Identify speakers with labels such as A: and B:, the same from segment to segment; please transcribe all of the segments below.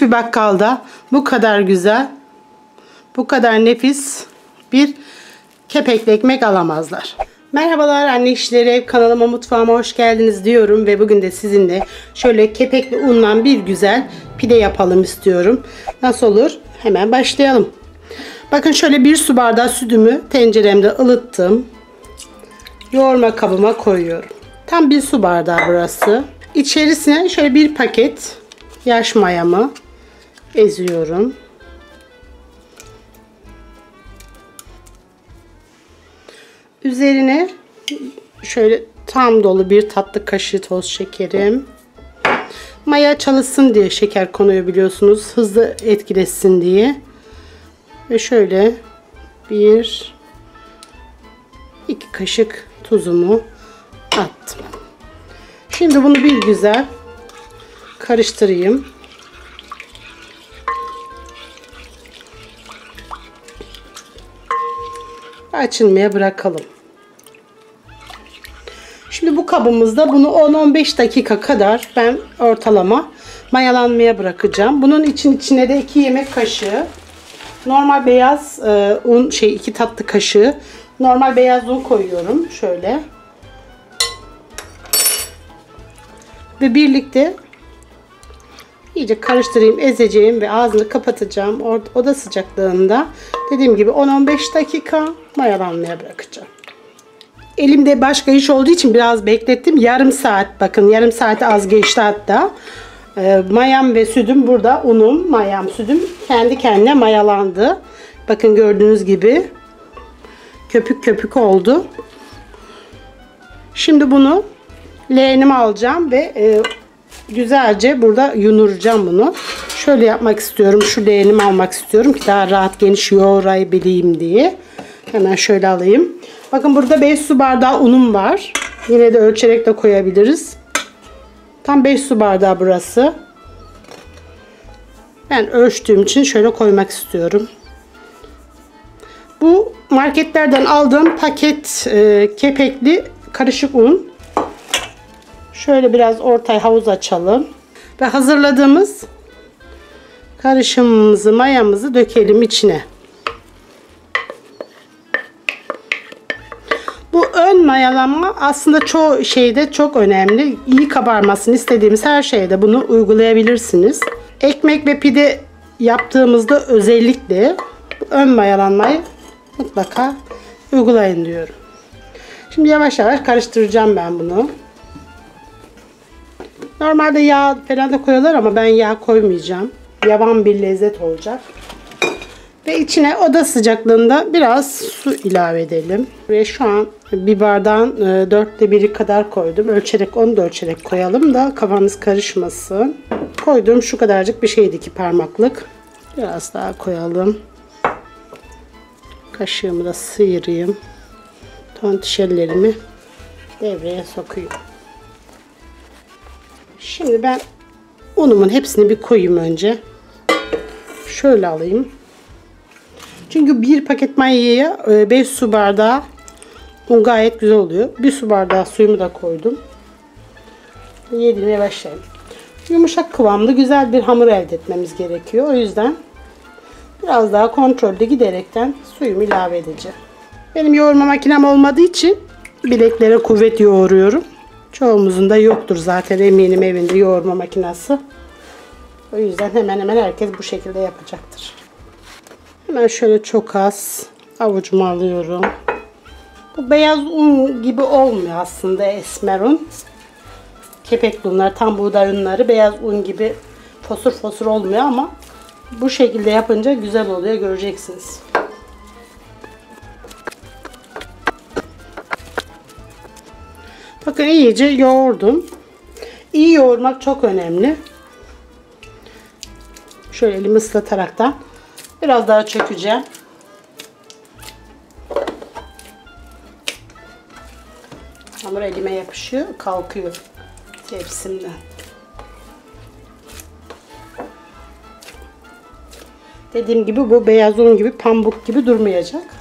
A: hiçbir bakkalda bu kadar güzel, bu kadar nefis bir kepekli ekmek alamazlar. Merhabalar anne işleri ev kanalıma mutfağıma hoş geldiniz diyorum ve bugün de sizinle şöyle kepekli undan bir güzel pide yapalım istiyorum. Nasıl olur? Hemen başlayalım. Bakın şöyle bir su bardağı sütümü tenceremde ılıttım. Yoğurma kabıma koyuyorum. Tam bir su bardağı burası. İçerisine şöyle bir paket yaş mayamı eziyorum. Üzerine şöyle tam dolu bir tatlı kaşığı toz şekerim. Maya çalışsın diye şeker konuyor biliyorsunuz. Hızlı etkilesin diye. Ve şöyle bir iki kaşık tuzumu attım. Şimdi bunu bir güzel karıştırayım. Açılmaya bırakalım. Şimdi bu kabımızda bunu 10-15 dakika kadar ben ortalama mayalanmaya bırakacağım. Bunun için içine de 2 yemek kaşığı normal beyaz e, un şey 2 tatlı kaşığı normal beyaz un koyuyorum şöyle. Ve birlikte iyice karıştırayım, ezeceğim ve ağzını kapatacağım. Oda sıcaklığında dediğim gibi 10-15 dakika mayalanmaya bırakacağım. Elimde başka iş olduğu için biraz beklettim. Yarım saat bakın yarım saat az geçti hatta. E, mayam ve sütüm burada. Unum, mayam, sütüm kendi kendine mayalandı. Bakın gördüğünüz gibi köpük köpük oldu. Şimdi bunu leğenime alacağım ve e, güzelce burada yunuracağım bunu. Şöyle yapmak istiyorum. Şu leğenimi almak istiyorum ki daha rahat geniş yoğurabileyim diye. Hemen şöyle alayım. Bakın burada 5 su bardağı unum var. Yine de ölçerek de koyabiliriz. Tam 5 su bardağı burası. Ben ölçtüğüm için şöyle koymak istiyorum. Bu marketlerden aldığım paket e, kepekli karışık un. Şöyle biraz ortaya havuz açalım. Ve hazırladığımız karışımımızı, mayamızı dökelim içine. Bu ön mayalanma aslında çoğu şeyde çok önemli. İyi kabarmasını istediğimiz her şeyde bunu uygulayabilirsiniz. Ekmek ve pide yaptığımızda özellikle ön mayalanmayı mutlaka uygulayın diyorum. Şimdi yavaş yavaş karıştıracağım ben bunu. Normalde yağ falan da koyuyorlar ama ben yağ koymayacağım. Yavan bir lezzet olacak. Ve içine oda sıcaklığında biraz su ilave edelim. Ve şu an bir bardağın e, dörtte biri kadar koydum. Ölçerek onu da ölçerek koyalım da kafamız karışmasın. Koyduğum şu kadarcık bir şeydi iki parmaklık. Biraz daha koyalım. Kaşığımı da sıyırayım. Tontişellerimi devreye sokayım. Şimdi ben unumun hepsini bir koyayım önce. Şöyle alayım. Çünkü bir paket mayaya 5 e, su bardağı un gayet güzel oluyor. Bir su bardağı suyumu da koydum. Yedirmeye başlayalım. Yumuşak kıvamlı güzel bir hamur elde etmemiz gerekiyor. O yüzden biraz daha kontrollü giderekten suyumu ilave edeceğim. Benim yoğurma makinem olmadığı için bileklere kuvvet yoğuruyorum. Çoğumuzun da yoktur zaten eminim evinde yoğurma makinesi. O yüzden hemen hemen herkes bu şekilde yapacaktır. Hemen şöyle çok az avucuma alıyorum. Bu beyaz un gibi olmuyor aslında esmer un. Kepekli unlar, tam buğday unları beyaz un gibi fosur fosur olmuyor ama bu şekilde yapınca güzel oluyor göreceksiniz. Bakın iyice yoğurdum. İyi yoğurmak çok önemli. Şöyle elimi ıslataraktan biraz daha çökeceğim. Hamur elime yapışıyor, kalkıyor tepsimden. Dediğim gibi bu beyaz un gibi pamuk gibi durmayacak.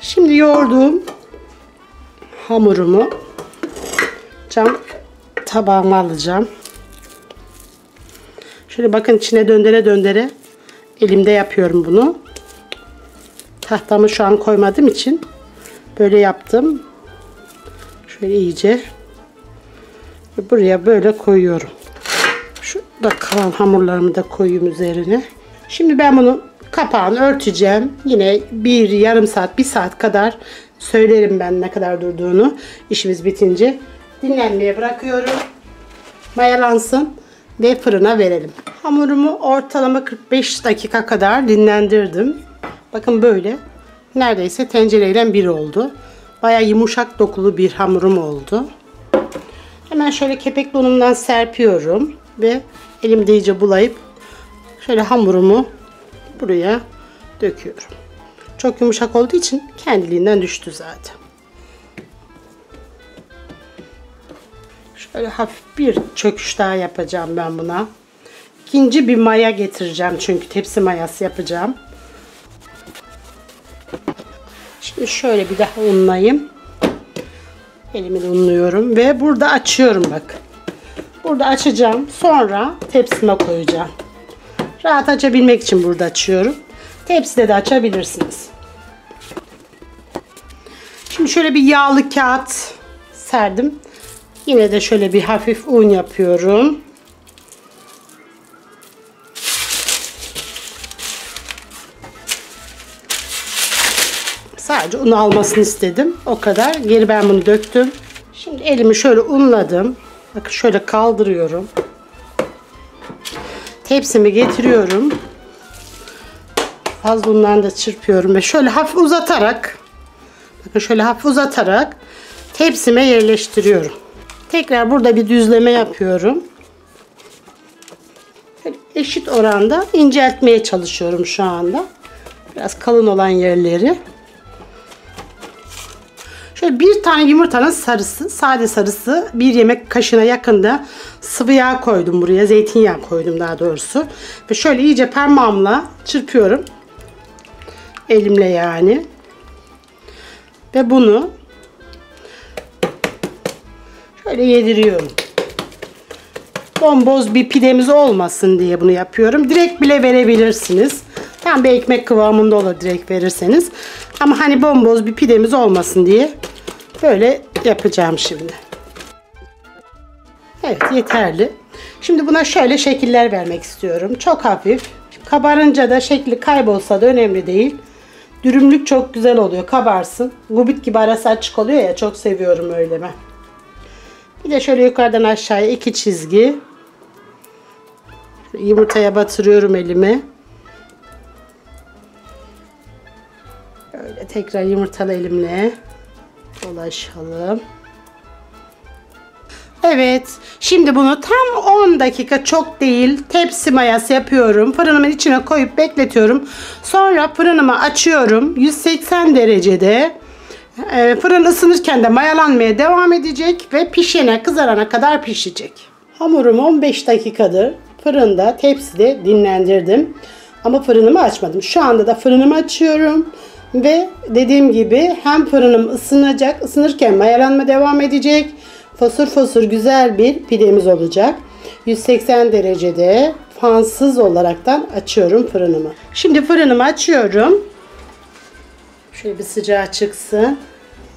A: Şimdi yoğurduğum hamurumu cam tabağıma alacağım. Şöyle bakın içine döndere döndere elimde yapıyorum bunu. Tahtamı şu an koymadığım için böyle yaptım. Şöyle iyice buraya böyle koyuyorum. Şu da kalan hamurlarımı da koyayım üzerine. Şimdi ben bunu kapağını örteceğim. Yine bir yarım saat, bir saat kadar söylerim ben ne kadar durduğunu. işimiz bitince dinlenmeye bırakıyorum. Mayalansın ve fırına verelim. Hamurumu ortalama 45 dakika kadar dinlendirdim. Bakın böyle. Neredeyse tencereyle bir oldu. Baya yumuşak dokulu bir hamurum oldu. Hemen şöyle kepekli unumdan serpiyorum ve elimde iyice bulayıp şöyle hamurumu buraya döküyorum. Çok yumuşak olduğu için kendiliğinden düştü zaten. Şöyle hafif bir çöküş daha yapacağım ben buna. İkinci bir maya getireceğim çünkü tepsi mayası yapacağım. Şimdi şöyle bir daha unlayayım. Elimi de unluyorum ve burada açıyorum bak. Burada açacağım. Sonra tepsime koyacağım. Rahat açabilmek için burada açıyorum. Tepside de açabilirsiniz. Şimdi şöyle bir yağlı kağıt serdim. Yine de şöyle bir hafif un yapıyorum. Sadece un almasını istedim. O kadar. Geri ben bunu döktüm. Şimdi elimi şöyle unladım. Bakın şöyle kaldırıyorum. Tepsimi getiriyorum. Fazla undan da çırpıyorum ve şöyle hafif uzatarak bakın şöyle hafif uzatarak tepsime yerleştiriyorum. Tekrar burada bir düzleme yapıyorum. Eşit oranda inceltmeye çalışıyorum şu anda. Biraz kalın olan yerleri. Şöyle bir tane yumurtanın sarısı, sade sarısı bir yemek kaşığına yakında sıvı yağ koydum buraya. Zeytinyağı koydum daha doğrusu. Ve şöyle iyice parmağımla çırpıyorum. Elimle yani. Ve bunu şöyle yediriyorum. Bomboz bir pidemiz olmasın diye bunu yapıyorum. Direkt bile verebilirsiniz. Tam bir ekmek kıvamında olur direkt verirseniz. Ama hani bomboz bir pidemiz olmasın diye böyle yapacağım şimdi. Evet yeterli. Şimdi buna şöyle şekiller vermek istiyorum. Çok hafif. Kabarınca da şekli kaybolsa da önemli değil. Dürümlük çok güzel oluyor. Kabarsın. Gubit gibi arası açık oluyor ya. Çok seviyorum öyle ben. Bir de şöyle yukarıdan aşağıya iki çizgi. Yumurtaya batırıyorum elimi. Böyle tekrar yumurtalı elimle dolaşalım. Evet. Şimdi bunu tam 10 dakika çok değil tepsi mayası yapıyorum. Fırınımın içine koyup bekletiyorum. Sonra fırınımı açıyorum. 180 derecede. E, fırın ısınırken de mayalanmaya devam edecek ve pişene kızarana kadar pişecek. Hamurumu 15 dakikadır fırında tepside dinlendirdim. Ama fırınımı açmadım. Şu anda da fırınımı açıyorum. Ve dediğim gibi hem fırınım ısınacak, ısınırken mayalanma devam edecek. Fosur fosur güzel bir pidemiz olacak. 180 derecede fansız olaraktan açıyorum fırınımı. Şimdi fırınımı açıyorum. Şöyle bir sıcağı çıksın.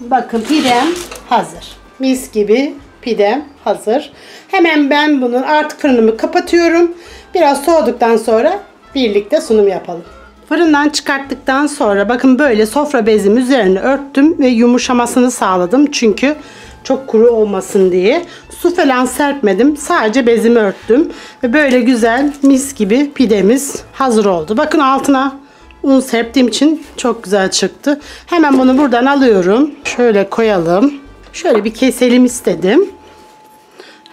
A: Bakın pidem hazır. Mis gibi pidem hazır. Hemen ben bunun artık fırınımı kapatıyorum. Biraz soğuduktan sonra birlikte sunum yapalım. Fırından çıkarttıktan sonra bakın böyle sofra bezim üzerine örttüm ve yumuşamasını sağladım. Çünkü çok kuru olmasın diye. Su falan serpmedim. Sadece bezimi örttüm. Ve böyle güzel mis gibi pidemiz hazır oldu. Bakın altına un serptiğim için çok güzel çıktı. Hemen bunu buradan alıyorum. Şöyle koyalım. Şöyle bir keselim istedim.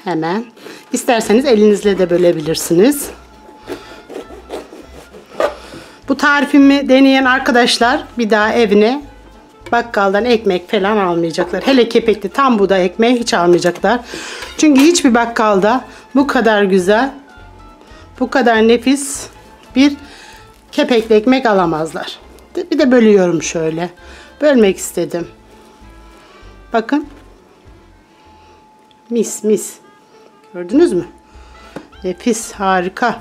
A: Hemen. İsterseniz elinizle de bölebilirsiniz. Bu tarifimi deneyen arkadaşlar bir daha evine bakkaldan ekmek falan almayacaklar. Hele kepekli tam buğday ekmeği hiç almayacaklar. Çünkü hiçbir bakkalda bu kadar güzel, bu kadar nefis bir kepekli ekmek alamazlar. Bir de bölüyorum şöyle. Bölmek istedim. Bakın. Mis mis. Gördünüz mü? Nefis, harika.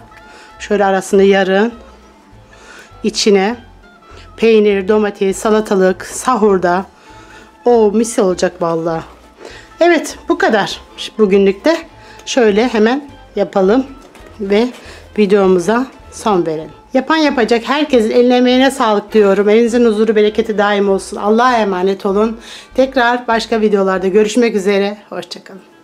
A: Şöyle arasını yarın. İçine peynir, domates, salatalık, sahurda. O mis olacak vallahi. Evet bu kadar bugünlük de. Şöyle hemen yapalım ve videomuza son verelim. Yapan yapacak herkesin eline emeğine sağlık diyorum. Elinizin huzuru bereketi daim olsun. Allah'a emanet olun. Tekrar başka videolarda görüşmek üzere. Hoşçakalın.